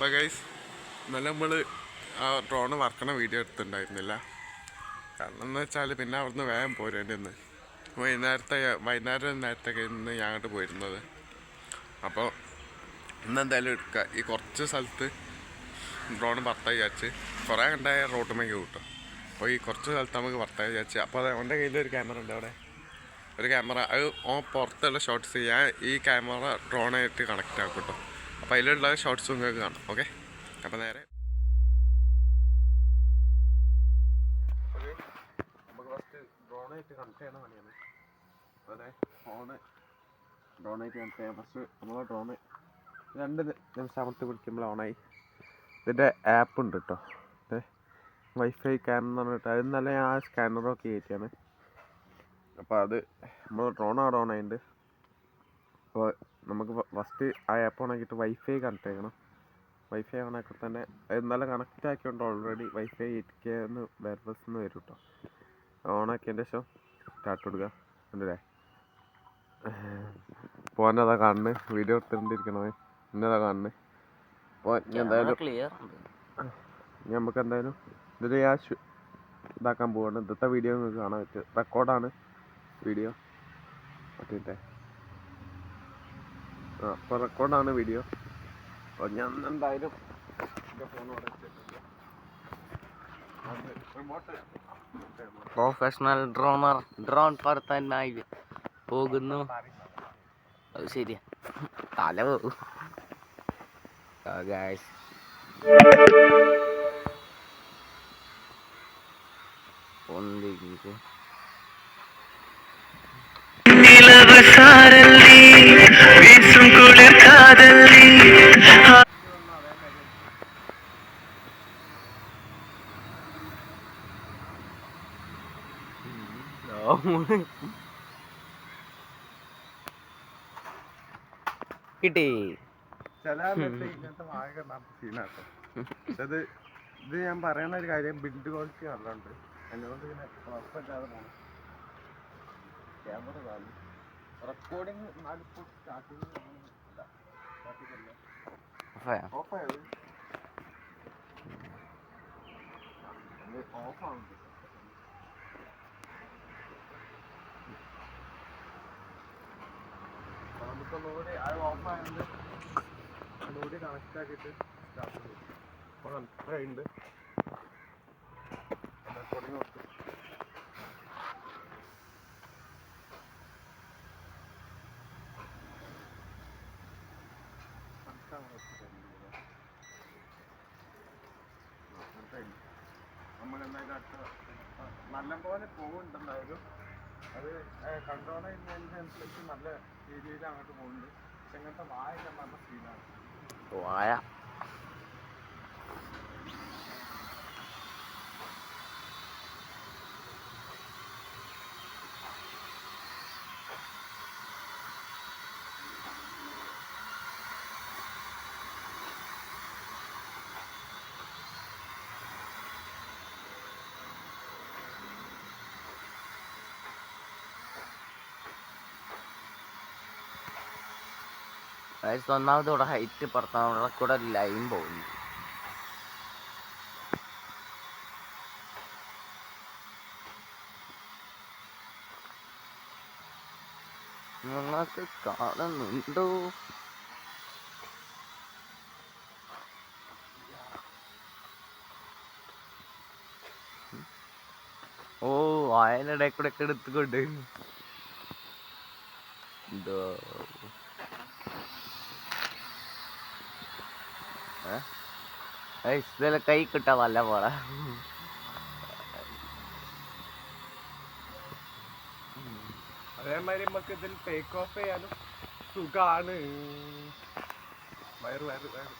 അപ്പോൾ ഗൈസ് ഇന്നലെ നമ്മൾ ആ ഡ്രോണ് വർക്കണ വീഡിയോ എടുത്തിട്ടുണ്ടായിരുന്നില്ല. കാരണം എന്ന് വെച്ചാൽ പിന്നെ അവിടുന്ന് വേഗം പോരേണ്ടി വന്ന് വൈകുന്നേരത്തെ വൈകുന്നേരം നേരത്തൊക്കെ ഇന്ന് ഞാൻ അങ്ങോട്ട് പോയിരുന്നത്. അപ്പോൾ ഇന്ന് എന്തായാലും എടുക്കുക ഈ കുറച്ച് സ്ഥലത്ത് ഡ്രോൺ ഭർത്താവ് വിചാരിച്ച് കുറേ കണ്ടായ റോട്ടുമേക്ക് കിട്ടും. അപ്പോൾ ഈ കുറച്ച് സ്ഥലത്ത് നമുക്ക് ഭർത്താവ് വിചാരിച്ച്. അപ്പോൾ അത് കയ്യിൽ ഒരു ക്യാമറ ഉണ്ട് അവിടെ. ഒരു ക്യാമറ അത് ഓ പുറത്തുള്ള ഷോട്ട്സ് ഞാൻ ഈ ക്യാമറ ഡ്രോണായിട്ട് കണക്റ്റ് ആക്കും കേട്ടോ അപ്പോൾ അതിലുള്ള ഷോർട്സും നിങ്ങൾക്ക് കാണാം. ഓക്കെ അപ്പോൾ നേരെ. ഡ്രോണായിട്ട് രണ്ട് നിമിഷം പിടിക്കുമ്പോൾ ഓണായി ഇതിന്റെ ആപ്പ് ഉണ്ട് കേട്ടോ വൈഫൈ ക്യാൻ എന്ന് പറഞ്ഞിട്ട് അത് നല്ല ഞാൻ ആ സ്കാനറൊക്കെ കയറ്റിയാണ്. അപ്പോൾ അത് നമ്മൾ ഡ്രോൺ അവിടെ ഓൺ ആയിട്ടുണ്ട് അപ്പോൾ നമുക്ക് ഫസ്റ്റ് ആ ആപ്പ് ഓണാക്കിയിട്ട് വൈഫൈ കണക്ട് ചെയ്യണം വൈഫൈ ഓൺ ആക്കി തന്നെ ഇന്നലെ കണക്റ്റ് ആക്കിയോണ്ട് ഓൾറെഡി വൈഫൈ എയ്റ്റ് കെ എന്ന് വേർബസ് എന്ന് വരും കേട്ടോ ഓൺ ആക്കിയതിന്റെ ശേഷം സ്റ്റാർട്ട് കൊടുക്കുക കണ്ടില്ലേ? പോകാനതാ കാണുന്നത് വീഡിയോ എടുത്തിട്ടിരിക്കണത്. ഇന്നതാ കാണുന്നത് അപ്പോൾ എന്തായാലും നമുക്ക് എന്തായാലും ഇതിൽ ഞാൻ ഇതാക്കാൻ പോവാണ്. ഇന്നത്തെ വീഡിയോ നിങ്ങൾക്ക് കാണാൻ പറ്റും റെക്കോർഡാണ് വീഡിയോ മറ്റേ ആ അപ്പോൾ റെക്കോർഡാണ് വീഡിയോ അപ്പോൾ ഞാൻ എന്തായാലും എന്റെ. അത് പ്രൊഫഷണൽ ഡ്രോണർ ഡ്രോൺ പറത്താനായി പോകുന്നു. അത് ശരിയാ. തല പോകും ഒന്നിരിക്കും. குளிர் காதல்லி കിട്ടി ചില സമയത്ത് ഇങ്ങനത്തെ വാഴ സീനാട്ടോ പക്ഷെ അത് ഇത് ഞാൻ പറയണ ഒരു കാര്യം ബിൽഡ് ക്വാളിറ്റി നല്ലുണ്ട് എന്നോട് ഇങ്ങനെ കുഴപ്പമില്ലാതെ പോകണം ക്യാമറ കാണും റെക്കോർഡിങ് നാലിപ്പോൾ സ്റ്റാർട്ടിങ് ഓഫായത് ഓഫാണ് നമുക്കൊന്നുകൂടി അത് ഓഫായത് ഒന്നുകൂടി കണക്റ്റ് ആക്കിയിട്ട് സ്റ്റാർട്ട് ചെയ്യും അപ്പോൾ കണക്റ്റ് ആയിട്ടുണ്ട് റെക്കോർഡിങ് കൊടുത്തു നമ്മളെന്തായാലും അടുത്ത നല്ലപോലെ പോകുന്നുണ്ടെന്നായാലും അത് കൺട്രോൾ ചെയ്യുന്നതിനനുസരിച്ച് നല്ല രീതിയിൽ അങ്ങോട്ട് പോകുന്നുണ്ട്. പക്ഷെ വായ വായൊക്കെ നല്ല സീനാണ് വായ ഗായ്സ് ഒന്നാമത് ഇവിടെ ഹൈറ്റ് പറത്താൻ ഇവിടെ കൂടെ ലൈൻ പോകുന്നു. നിങ്ങൾക്ക് കാണുന്നുണ്ടോ? ഓ വായനയുടെ കൂടെ എടുത്തുകൊണ്ട്. എന്തോ ഇതിലെ കൈ കിട്ടാ നല്ല പോലെ അതേമാതിരി നമുക്ക് ഇതിൽ ടേക്ക് ഓഫ് ചെയ്യാനും സുഖാണ്. വയറ് വയറ് വയറ്.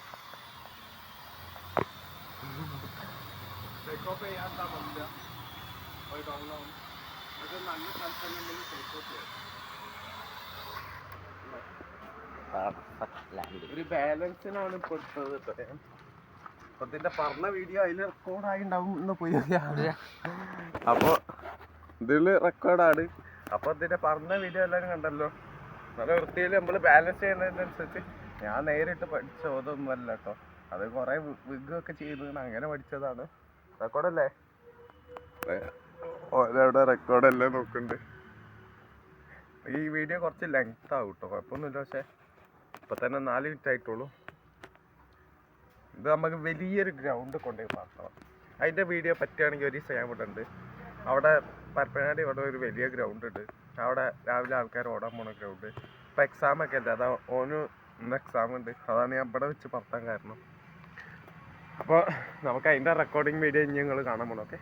ടേക്ക് ഓഫ് ചെയ്യാൻ പറ്റില്ല ഒരു ഡൗൺ ആവും അത് നല്ല സ്ഥലത്തുണ്ടെങ്കിൽ ടേക്ക് ഓഫ് ചെയ്യാം. ഒരു ബാലൻസിനാണ് ഇപ്പോൾ ഇതിന്റെ പറഞ്ഞ വീഡിയോ അതിൽ റെക്കോർഡായി ഉണ്ടാവും എന്ന് പോയി അപ്പോൾ ഇതിൽ റെക്കോർഡാണ് അപ്പൊ ഇതിന്റെ പറഞ്ഞ വീഡിയോ എല്ലാവരും കണ്ടല്ലോ. നല്ല വൃത്തിയിൽ നമ്മൾ ബാലൻസ് ചെയ്യുന്നതിനനുസരിച്ച് ഞാൻ നേരിട്ട് പഠിച്ച അതൊന്നും അല്ല കേട്ടോ അത് കുറെ വിഗ് ഒക്കെ ചെയ്ത് അങ്ങനെ പഠിച്ചതാണ്. റെക്കോർഡല്ലേ ഓരവിടെ റെക്കോർഡല്ലേ നോക്കുന്നുണ്ട് ഈ വീഡിയോ കുറച്ച് ലെങ്ത് ആവും കേട്ടോ കുഴപ്പമൊന്നുമില്ല. പക്ഷെ ഇപ്പൊ തന്നെ നാല് മിനിറ്റ് ആയിട്ടുള്ളൂ. ഇത് നമുക്ക് വലിയൊരു ഗ്രൗണ്ട് കൊണ്ടുപോയി പാർക്കണം. അതിന്റെ വീഡിയോ പറ്റുകയാണെങ്കിൽ ഒരു ദിവസം ഞാൻ ഇവിടെ ഉണ്ട്. അവിടെ പരപ്പനാടി ഇവിടെ ഒരു വലിയ ഗ്രൗണ്ട് ഉണ്ട്. അവിടെ രാവിലെ ആൾക്കാർ ഓടാൻ പോണ ഗ്രൗണ്ട് ഇപ്പൊ എക്സാം ഒക്കെ അല്ലേ അതാ ഓന് ഇന്ന് എക്സാം ഉണ്ട്. അതാണ് ഞാൻ ഇവിടെ വെച്ച് പറത്താൻ കാരണം. അപ്പോൾ നമുക്ക് അതിന്റെ റെക്കോർഡിങ് വീഡിയോ ഇനി ഞങ്ങൾ കാണാൻ പോണോ ഓക്കെ